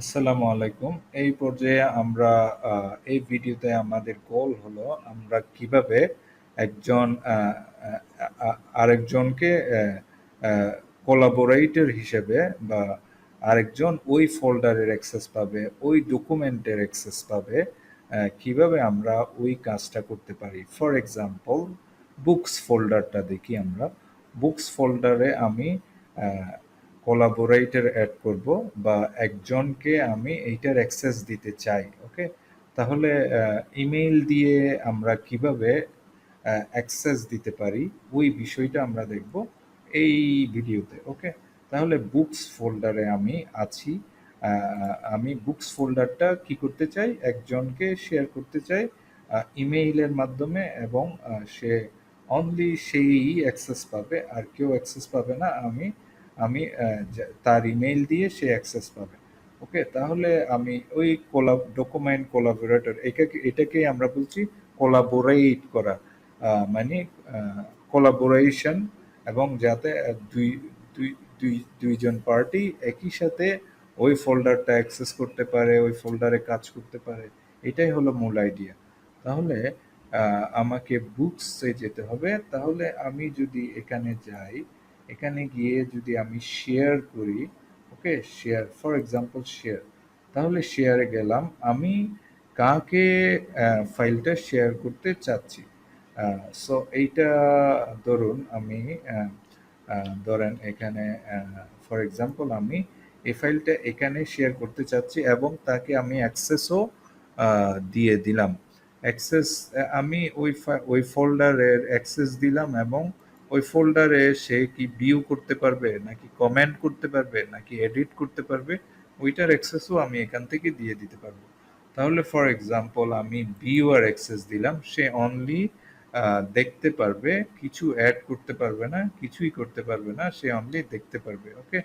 আসসালামু আলাইকুম। এই পর্যায়ে আমরা এই ভিডিওতে আমাদের গোল হলো আমরা কীভাবে একজন আরেকজনকে কোলাবোরেটর হিসেবে বা আরেকজন ওই ফোল্ডারের অ্যাক্সেস পাবে, ওই ডকুমেন্টের অ্যাক্সেস পাবে, কীভাবে আমরা ওই কাজটা করতে পারি। ফর এক্সাম্পল বুকস ফোল্ডারটা দেখি আমরা। বুকস ফোল্ডারে আমি কোলাবোরেটর অ্যাড করব বা একজনকে আমি এইটার অ্যাক্সেস দিতে চাই ওকে তাহলে ইমেইল দিয়ে আমরা কীভাবে অ্যাক্সেস দিতে পারি, ওই বিষয়টা আমরা দেখব এই ভিডিওতে ওকে তাহলে বুকস ফোল্ডারে আমি আছি আমি বুকস ফোল্ডারটা কি করতে চাই? একজনকে শেয়ার করতে চাই ইমেইলের মাধ্যমে এবং সে অনলি সেই অ্যাক্সেস পাবে, আর কেউ অ্যাক্সেস পাবে না, আমি আমি তার ইমেইল দিয়ে সে অ্যাক্সেস পাবে। ওকে তাহলে আমি ওই কোলাব ডকুমেন্ট কোলাবোরেটর এটাকে এটাকেই আমরা বলছি কোলাবোরেট করা মানে কোলাবোরেশন এবং যাতে দুই দুই দুই, দুইজন পার্টি একই সাথে ওই ফোল্ডারটা অ্যাক্সেস করতে পারে, ওই ফোল্ডারে কাজ করতে পারে। এটাই হলো মূল আইডিয়া তাহলে আমাকে বুকসে যেতে হবে। তাহলে আমি যদি এখানে যাই এখানে গিয়ে যদি আমি শেয়ার করি okay share for example share তাহলে শেয়ারে গেলাম, আমি কাকে ফাইলটা শেয়ার করতে চাচ্ছি? সো এইটা ধরুন আমি ধরেন এখানে ফর এক্সাম্পল আমি এই ফাইলটা এখানে শেয়ার করতে চাচ্ছি এবং তাকে আমি অ্যাক্সেসও দিয়ে দিলাম। অ্যাক্সেস আমি ওই ওই ফোল্ডারের অ্যাক্সেস দিলাম এবং ওই ফোল্ডারে সে কি ভিউ করতে পারবে, নাকি কমেন্ট করতে পারবে, নাকি এডিট করতে পারবে, ওইটার অ্যাক্সেসও আমি এখান থেকে দিয়ে দিতে পারব। তাহলে ফর এক্সাম্পল আমি ভিউয়ার অ্যাক্সেস দিলাম, সে অনলি দেখতে পারবে, কিছু অ্যাড করতে পারবে না, কিছুই করতে পারবে না, সে অনলি দেখতে পারবে ওকে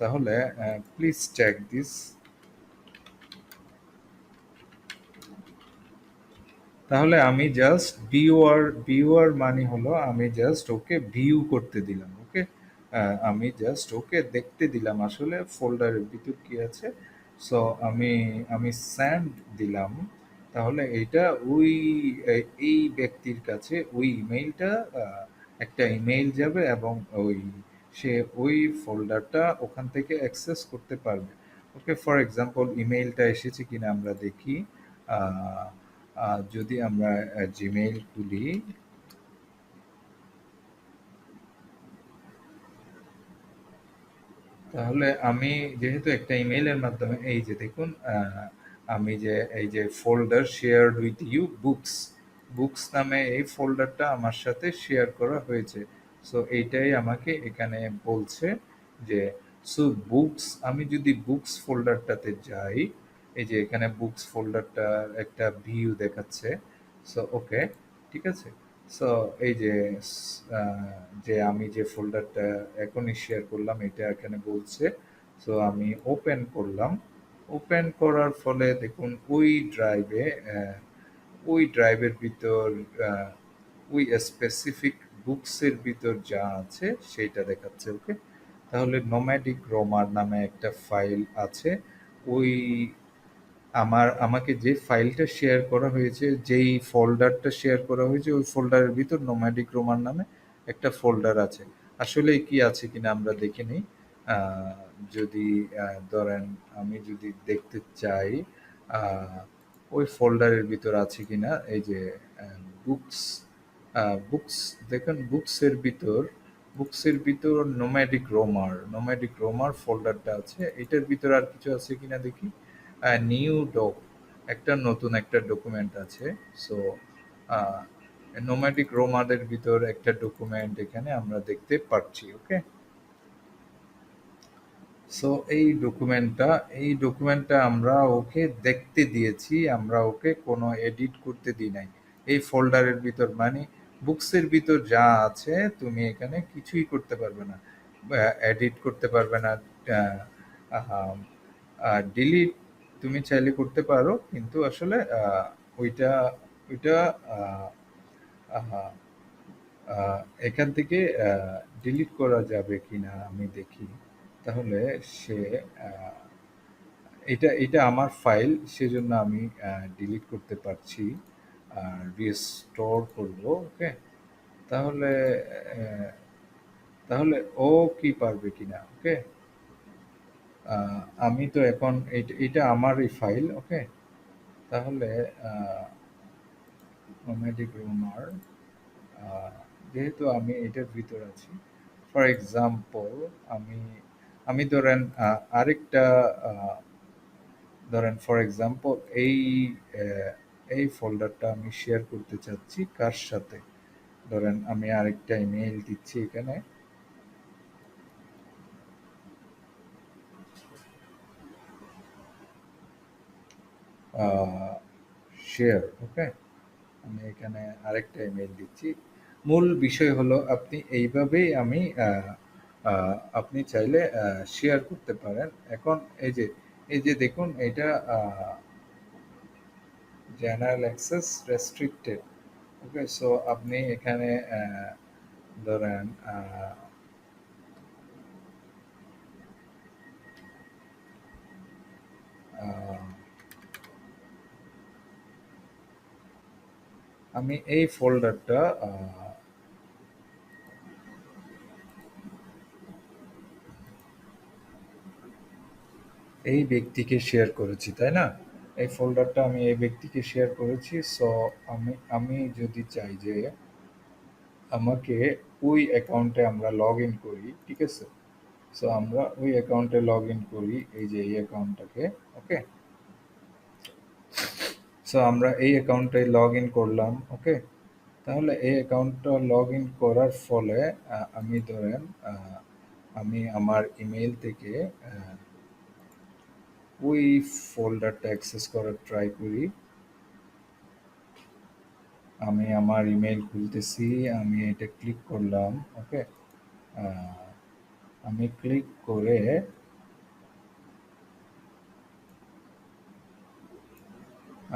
তাহলে প্লিজ চেক দিস তাহলে আমি জাস্ট ভিউয়ার ভিউয়ার মানে হলো আমি জাস্ট ওকে ভিউ করতে দিলাম ওকে আমি জাস্ট ওকে দেখতে দিলাম আসলে ফোল্ডারের ভিতর কি আছে? সো আমি আমি স্যান্ড দিলাম, তাহলে এটা ওই এই ব্যক্তির কাছে ওই ইমেইলটা একটা ইমেইল যাবে এবং ওই, সে ওই ফোল্ডারটা ওখান থেকে অ্যাক্সেস করতে পারবে। ওকে ফর এক্সাম্পল ইমেইলটা এসেছে কিনা আমরা দেখি যদি আমরা জিমেইল খুলি, তাহলে আমি যেহেতু একটা ইমেইলের মাধ্যমে, এই যে দেখুন আমি যে, এই যে folder share with you books books নামে এই ফোল্ডারটা আমার সাথে শেয়ার করা হয়েছে। সো এইটাই আমাকে এখানে বলছে যে সো বুকস আমি যদি বুকস ফোল্ডারটাতে যাই এই যে এখানে বুকস ফোল্ডারটা একটা ভিউ দেখাচ্ছে। সো ওকে ঠিক আছে। সো এই যে যে আমি যে ফোল্ডারটা এখনই শেয়ার করলাম, এটা এখানে বলছে। সো আমি ওপেন করলাম। ওপেন করার ফলে দেখুন, ওই ড্রাইভে ওই ড্রাইভের ভিতর ওই স্পেসিফিক বুকসের ভিতর যা আছে, সেইটা দেখাচ্ছে ওকে তাহলে নোম্যাডিক রোমার নামে একটা ফাইল আছে। ওই আমার, আমাকে যে ফাইলটা শেয়ার করা হয়েছে, যেই ফোল্ডারটা শেয়ার করা হয়েছে, ওই ফোল্ডারের ভিতর নোম্যাডিক রোমান নামে একটা ফোল্ডার আছে। আসলে কি আছে কিনা আমরা দেখে নিই। যদি ধরেন আমি যদি দেখতে চাই ওই ফোল্ডারের ভিতর আছে কিনা, এই যে বুকস বুকস দেখেন বুকসের ভিতর বুকসের ভিতর নোম্যাডিক রোমার নোম্যাডিক রোমার ফোল্ডারটা আছে। এটার ভিতর আর কিছু আছে কিনা দেখি। নিউ ডক একটা নতুন একটা ডকুমেন্ট আছে। সো নোম্যাডিক রোমাদের ভিতর একটা ডকুমেন্ট এখানে আমরা দেখতে পাচ্ছি ওকে সো এই ডকুমেন্টটা এই ডকুমেন্টটা আমরা ওকে দেখতে দিয়েছি, আমরা ওকে কোনো এডিট করতে দিই নাই। এই ফোল্ডারের ভিতর মানে বুকসের ভিতর যা আছে, তুমি এখানে কিছুই করতে পারবে না। এডিট করতে পারবে না ডিলিট তুমি চাইলে করতে পারো, কিন্তু আসলে ওইটা ওইটা এখান থেকে ডিলিট করা যাবে কিনা আমি দেখি। তাহলে সে এটা এটা আমার ফাইল সেজন্য আমি ডিলিট করতে পারছি, আর রিস্টোর করব ওকে তাহলে তাহলে ও কি পারবে কিনা ওকে আমি তো এখন এটা আমারই ফাইল ওকে তাহলে নোম্যাডিক রুমার যেহেতু আমি এটার ভিতর আছি ফর এক্সাম্পল আমি আমি ধরেন আরেকটা ধরেন ফর এক্সাম্পল এই এই ফোল্ডারটা আমি শেয়ার করতে চাচ্ছি কার সাথে? ধরেন, আমি আরেকটা ইমেল দিচ্ছি এখানে শেয়ার ওকে আমি এখানে আরেকটা ইমেল দিচ্ছি। মূল বিষয় হলো আপনি এইভাবেই আমি আপনি চাইলে শেয়ার করতে পারেন। এখন এই যে এই যে দেখুন এটা general access restricted okay so আপনি এখানে ধরেন আহ, আমি এই ফোল্ডারটা এই ব্যক্তিকে শেয়ার করেছি, তাই না? এই ফোল্ডারটা আমি এই ব্যক্তিকে শেয়ার করেছি সো আমি আমি যদি চাই যে আমাকে ওই অ্যাকাউন্টে আমরা লগ ইন করি, ঠিক আছে? সো আমরা ওই অ্যাকাউন্টে লগ ইন করি, এই যে এই অ্যাকাউন্টটাকে ওকে সো আমরা এই অ্যাকাউন্টে লগ ইন করলাম ওকে তাহলে এই অ্যাকাউন্টটা লগ ইন করার ফলে আমি ধরেন আমি আমার ইমেল থেকে ওই ফোল্ডারটা অ্যাক্সেস করার ট্রাই করি। আমি আমার ইমেল খুলতেছি, আমি এটা ক্লিক করলাম ওকে আমি ক্লিক করে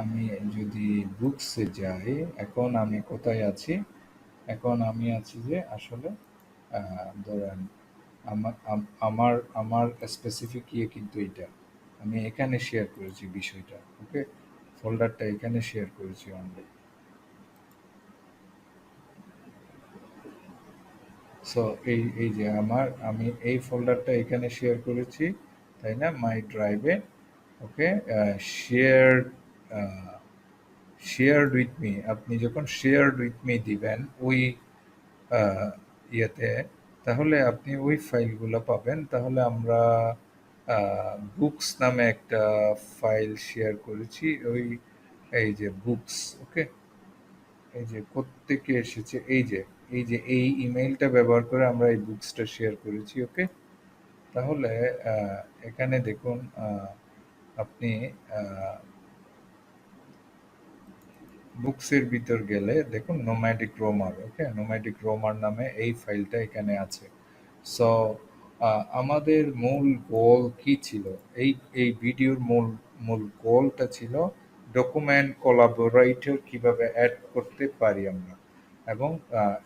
আমি যদি বুকসে যাই, এখন আমি কোথায় আছি? এখন আমি আছি যে আসলে ধরেন আমার আমার আমার স্পেসিফিক ইয়ে কিন্তু এটা আমি এখানে শেয়ার করেছি বিষয়টা ওকে ফোল্ডারটা এখানে শেয়ার করেছি অনলি সো এই এই যে আমার, আমি এই ফোল্ডারটা এখানে শেয়ার করেছি, তাই না? মাই ড্রাইভে okay share shared with me আপনি যখন শেয়ারড উইথ মি দিবেন ওই ইয়েতে, তাহলে আপনি ওই ফাইলগুলো পাবেন। তাহলে আমরা বুকস নামে একটা ফাইল শেয়ার করেছি। ওই, এই যে বুকস ওকে এই যে কোত্থেকে এসেছে, এই যে এই যে এই ইমেইলটা ব্যবহার করে আমরা এই বুকসটা শেয়ার করেছি ওকে তাহলে এখানে দেখুন আপনি বুকসের ভিতর গেলে দেখুন নোম্যাডিক রোমার ওকে নোম্যাডিক রোমার নামে এই ফাইলটা এখানে আছে। সো আমাদের মূল গোল কি ছিল? এই এই ভিডিওর মূল মূল গোলটা ছিল ডকুমেন্ট কোলাবোরেটর কীভাবে অ্যাড করতে পারি আমরা এবং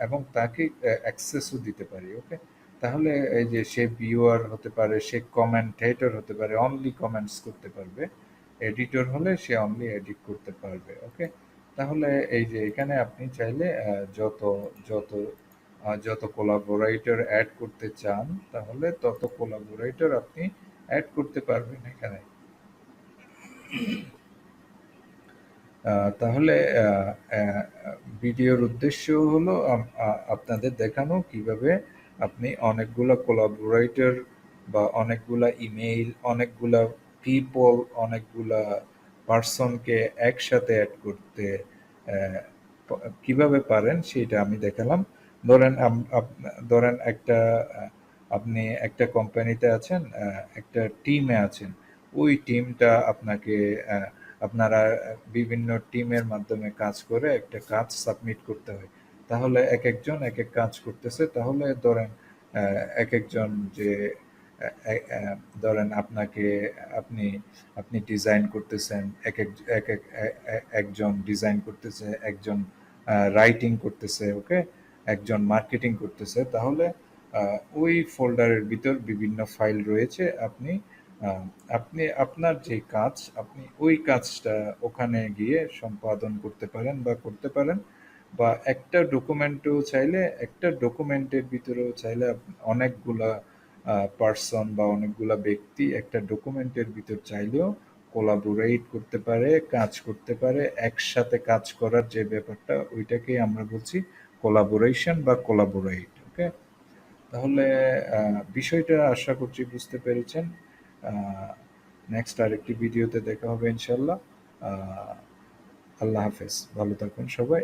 এবং তাকে অ্যাক্সেসও দিতে পারি ওকে তাহলে এই যে সে ভিউয়ার হতে পারে, সে কমেন্টেটর হতে পারে অনলি কমেন্টস করতে পারবে। এডিটর হলে সে অনলি এডিট করতে পারবে ওকে তাহলে এই যে এখানে আপনি চাইলে যত যত যত কোলাবোরেটর অ্যাড করতে চান, তাহলে তত কোলাবোরেটর আপনি অ্যাড করতে পারবেন এখানে। তাহলে ভিডিওর উদ্দেশ্য হলো আপনাদের দেখানো কীভাবে আপনি অনেকগুলা কোলাবোরেটর বা অনেকগুলা ইমেইল অনেকগুলা পিপল অনেকগুলা পার্সনকে একসাথে অ্যাড করতে কীভাবে পারেন সেটা আমি দেখালাম। ধরেন ধরেন একটা আপনি একটা কোম্পানিতে আছেন একটা টিমে আছেন। ওই টিমটা আপনাকে আপনারা বিভিন্ন টিমের মাধ্যমে কাজ করে একটা কাজ সাবমিট করতে হয়। তাহলে এক একজন এক এক কাজ করতেছে। তাহলে ধরেন এক একজন যে ধরেন আপনাকে আপনি আপনি ডিজাইন করতেছেন, এক এক এক একজন ডিজাইন করতেছে, একজন রাইটিং করতেছে ওকে একজন মার্কেটিং করতেছে, তাহলে ওই ফোল্ডারের ভিতর বিভিন্ন ফাইল রয়েছে, আপনি আপনি, আপনার যে কাজ, আপনি ওই কাজটা ওখানে গিয়ে সম্পাদন করতে পারেন বা করতে পারেন, বা একটা ডকুমেন্টও চাইলে, একটা ডকুমেন্টের ভিতরেও চাইলে অনেকগুলা পার্সন বা অনেকগুলা ব্যক্তি একটা ডকুমেন্টের ভিতর চাইলেও কোলাবোরেট করতে পারে, কাজ করতে পারে, একসাথে কাজ করার যে ব্যাপারটা, ওইটাকেই আমরা বলছি কোলাবোরেশন বা কোলাবোরেট ওকে তাহলে বিষয়টা আশা করছি বুঝতে পেরেছেন। নেক্সট আরেকটি ভিডিওতে দেখা হবে ইনশাল্লাহ আল্লাহ হাফেজ। ভালো থাকুন সবাই।